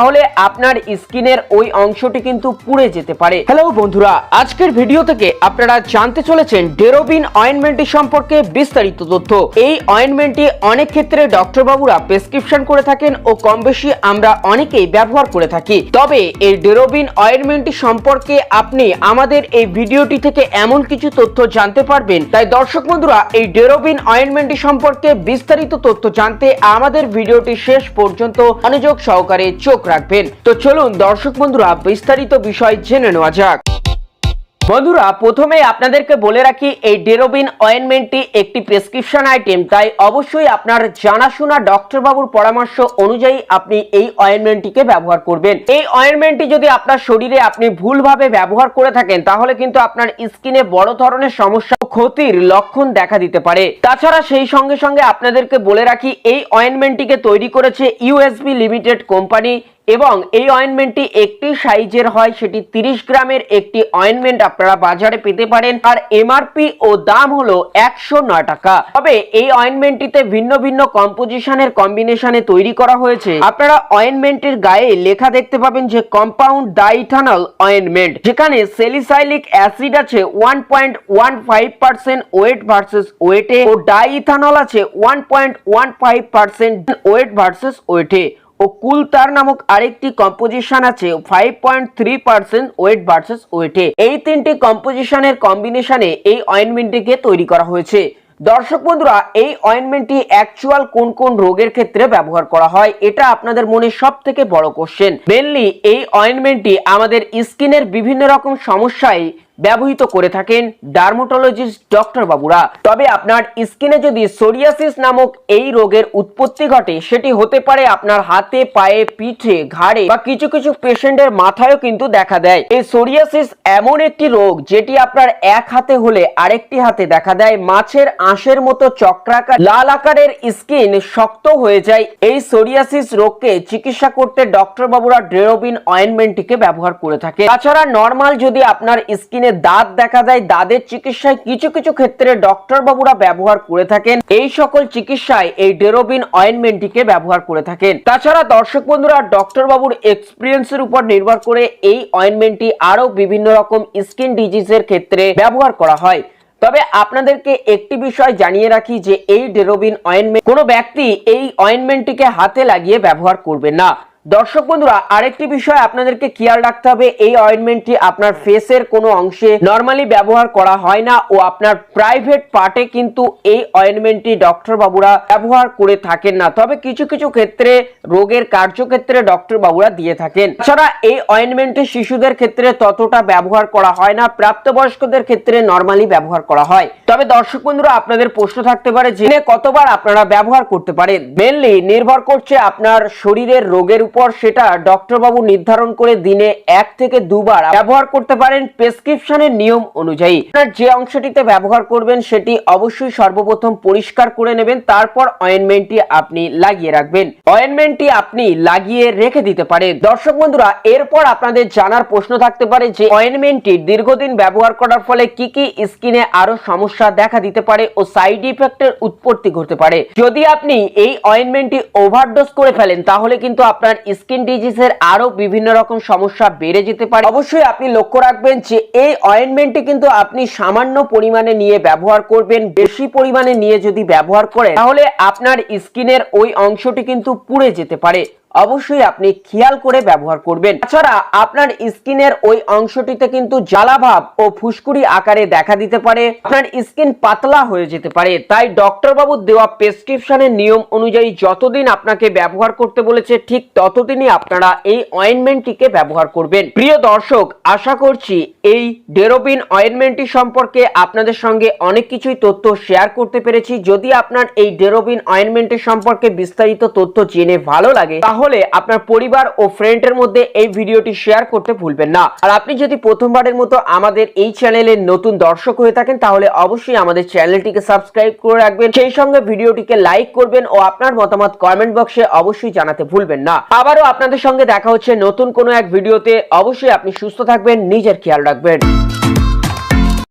তাহলে আপনার স্কিনের ওই অংশটি কিন্তু পুড়ে যেতে পারে। হ্যালো বন্ধুরা, আজকের ভিডিও থেকে আপনারা জানতে চলেছেন ডেরোবিন অয়েনমেন্টটি সম্পর্কে বিস্তারিত তথ্য। এই অয়েনমেন্টটি অনেক ক্ষেত্রে ডক্টর বাবুরা প্রেসক্রিপশন করে থাকেন ও কম বেশি আমরা অনেকেই ব্যবহার করে থাকি। তবে এই ডেরোবিন অয়েনমেন্টটি সম্পর্কে আপনি আমাদের এই ভিডিওটি থেকে এমন কিছু তথ্য জানতে পারবেন। তাই দর্শক বন্ধুরা, এই ডেরোবিন অয়েনমেন্টটি সম্পর্কে বিস্তারিত তথ্য জানতে আমাদের ভিডিওটি শেষ পর্যন্ত মনোযোগ সহকারে চোখ রাখবেন। তো চলুন দর্শক বন্ধুরা, বিস্তারিত বিষয় জেনে নেওয়া যাক। বন্ধুরা প্রথমে আপনাদেরকে বলে রাখি, এই ডেরোবিন অয়েনমেন্টটি একটি প্রেসক্রিপশন আইটেম, তাই অবশ্যই আপনার জানাশোনা ডক্টর বাবুর পরামর্শ অনুযায়ী আপনি এই অয়েনমেন্টটিকে ব্যবহার করবেন। এই অয়েনমেন্টটি যদি আপনার শরীরে আপনি ভুলভাবে ব্যবহার করে থাকেন, তাহলে কিন্তু আপনার স্কিনে বড় ধরনের সমস্যা ক্ষতির লক্ষণ দেখা দিতে পারে। তাছাড়া সেই সঙ্গে সঙ্গে আপনাদেরকে বলে রাখি, এই অয়েনমেন্টটিকে তৈরি করেছে ইউএসবি লিমিটেড কোম্পানি এবং এই অয়েনমেন্টটি একটি সাইজের হয়, সেটি তিরিশ গ্রামের একটি অয়েনমেন্ট আপনারা বাজারে পেতে পারেন। আর এমআরপি ও দাম হলো একশো নয় টাকা। তবে এই অয়েনমেন্টটিতে ভিন্ন ভিন্ন কম্পোজিশনের কম্বিনেশনে তৈরি করা হয়েছে। আপনারা অয়েনমেন্টের গায়ে লেখা দেখতে পাবেন যে কম্পাউন্ড ডাইথানল অয়েনমেন্ট যেখানে সেলিসাইলিক অ্যাসিড আছে one point one five percent weight versus ওয়েটে ও ডাইথানল আছে one point one five percent weight versus ওয়েটে ও কুলতার নামক আরেকটি কম্পোজিশন আছে five point three percent weight versus ওয়েটে এই তিনটি কম্পোজিশনের কম্বিনেশনে এই অয়েনমেন্টটিকে তৈরি করা হয়েছে। দর্শক বন্ধুরা, এই অয়েনমেন্টটি অ্যাকচুয়াল কোন কোন রোগের ক্ষেত্রে ব্যবহার করা হয়, এটা আপনাদের মনে সব থেকে বড় কোশ্চেন মেনলি এই অয়েনমেন্টটি আমাদের স্কিনের বিভিন্ন রকম সমস্যায় ব্যবহৃত করে থাকেন ডার্মাটোলজিস্ট ডক্টর বাবুরা। তবে আপনার স্কিনে যদি সোরিয়াসিস নামক এই রোগের উৎপত্তি ঘটে, সেটি হতে পারে আপনার হাতে, পায়ে, পিঠে, ঘাড়ে বা কিছু কিছু পেশেন্টের মাথায়ও কিন্তু দেখা দেয়। এই সোরিয়াসিস এমন একটি রোগ যেটি আপনার এক হাতে হলে আরেকটি হাতে দেখা দেয়। মাছের আঁশের মতো চক্রাকার লাল আকারের স্কিন শক্ত হয়ে যায়। এই সোরিয়াসিস রোগকে চিকিৎসা করতে ডক্টর বাবুরা ড্রেরোবিন অয়েনমেন্টটিকে ব্যবহার করে থাকে তাছাড়া নর্মাল যদি আপনার স্কিনে দাঁত দেখা দেয়, দাঁতের চিকিৎসায় কিছু কিছু ক্ষেত্রে ডক্টর বাবুরা ব্যবহার করে থাকেন। এই সকল চিকিৎসায় এই ডেরোবিন অয়েনমেন্টটিকে ব্যবহার করে থাকেন। তাছাড়া দর্শক বন্ধুরা ডক্টর বাবুর এক্সপিরিয়েন্সের উপর নির্ভর করে এই অয়েনমেন্টটি আরও বিভিন্ন রকম স্কিন ডিজিজের ক্ষেত্রে ব্যবহার করা হয়। তবে আপনাদেরকে একটি বিষয় জানিয়ে রাখি যে এই ডেরোবিন অয়েনমেন্ট কোনো ব্যক্তি এই অয়েনমেন্টটিকে হাতে লাগিয়ে ব্যবহার করবে না। দর্শক বন্ধুরা, আরেকটি বিষয় আপনাদেরকে খেয়াল রাখতে হবে, এই অয়েনমেন্টটি আপনার ফেসের কোনো অংশে নর্মালি ব্যবহার করা হয় না ও আপনার প্রাইভেট পার্টে কিন্তু এই অয়েনমেন্টটি ডক্টর বাবুরা ব্যবহার করে থাকেন না। তবে কিছু কিছু ক্ষেত্রে, রোগের কার্যক্ষেত্রে ডক্টর বাবুরা দিয়ে থাকেন। এছাড়া এই অয়েনমেন্টটি শিশুদের ক্ষেত্রে ততটা ব্যবহার করা হয় না, প্রাপ্তবয়স্কদের ক্ষেত্রে নর্মালি ব্যবহার করা হয়। তবে দর্শক বন্ধুরা, আপনাদের প্রশ্ন থাকতে পারে যে কতবার আপনারা ব্যবহার করতে পারেন? মেনলি নির্ভর করছে আপনার শরীরের রোগের উপর সেটা ডক্টর বাবু নির্ধারণ করে দিনে এক থেকে দুবার ব্যবহার করতে পারেন প্রেসক্রিপশনের নিয়ম অনুযায়ী। আপনার যে অংশটিতে ব্যবহার করবেন সেটি অবশ্যই সর্বপ্রথম পরিষ্কার করে নেবেন, তারপর অয়েনমেন্টটি আপনি লাগিয়ে রাখবেন। অয়েনমেন্টটি আপনি লাগিয়ে রেখে দিতে পারেন। দর্শক বন্ধুরা, এরপর আপনাদের জানার প্রশ্ন থাকতে পারে যে অয়েনমেন্টটি দীর্ঘদিন ব্যবহার করার ফলে কি কি স্কিনে আরও সমস্যা দেখা দিতে পারে ও সাইড ইফেক্টের উৎপত্তি ঘটতে পারে। যদি আপনি এই অয়েনমেন্টটি ওভারডোজ করে ফেলেন, তাহলে কিন্তু আপনার স্কিন ডিজিজের আরও বিভিন্ন রকম সমস্যা বেড়ে যেতে পারে। অবশ্যই আপনি লক্ষ্য রাখবেন যে এই অয়েনমেন্টটি কিন্তু আপনি সামান্য পরিমাণে নিয়ে ব্যবহার করবেন। বেশি পরিমাণে নিয়ে যদি ব্যবহার করেন, তাহলে আপনার স্কিনের ওই অংশটি কিন্তু পুড়ে যেতে পারে। অবশ্যই আপনি খেয়াল করে ব্যবহার করবেন। তাছাড়া আপনার স্কিনের ওই অংশটিতে কিন্তু জ্বালাভাব ও ফুসকুড়ি আকারে দেখা দিতে পারে। আপনার স্কিন পাতলা হয়ে যেতে পারে। তাই ডক্টর বাবু দেওয়া প্রেসক্রিপশনের নিয়ম অনুযায়ী যতদিন আপনাকে ব্যবহার করতে বলেছে, ঠিক ততদিনই আপনারা এই অয়েনমেন্টটিকে ব্যবহার করবেন। প্রিয় দর্শক, আশা করছি এই ডেরোবিন অয়েনমেন্টটি সম্পর্কে আপনাদের সঙ্গে অনেক কিছুই তথ্য শেয়ার করতে পেরেছি। যদি আপনার এই ডেরোবিন অয়েনমেন্টের সম্পর্কে বিস্তারিত তথ্য জেনে ভালো লাগে তাহলে আপনার পরিবার ও ফ্রেন্ডের মধ্যে এই ভিডিওটি শেয়ার করতে ভুলবেন না। আর আপনি যদি প্রথমবারের মতো আমাদের এই চ্যানেলের নতুন দর্শক হয়ে থাকেন, তাহলে অবশ্যই আমাদের চ্যানেলটিকে সাবস্ক্রাইব করে রাখবেন। সেই সঙ্গে ভিডিওটিকে লাইক করবেন ও আপনার মতামত কমেন্ট বক্সে অবশ্যই জানাতে ভুলবেন না। আবারও আপনাদের সঙ্গে দেখা হচ্ছে নতুন কোনো এক ভিডিওতে। অবশ্যই আপনি সুস্থ থাকবেন, নিজের খেয়াল রাখবেন।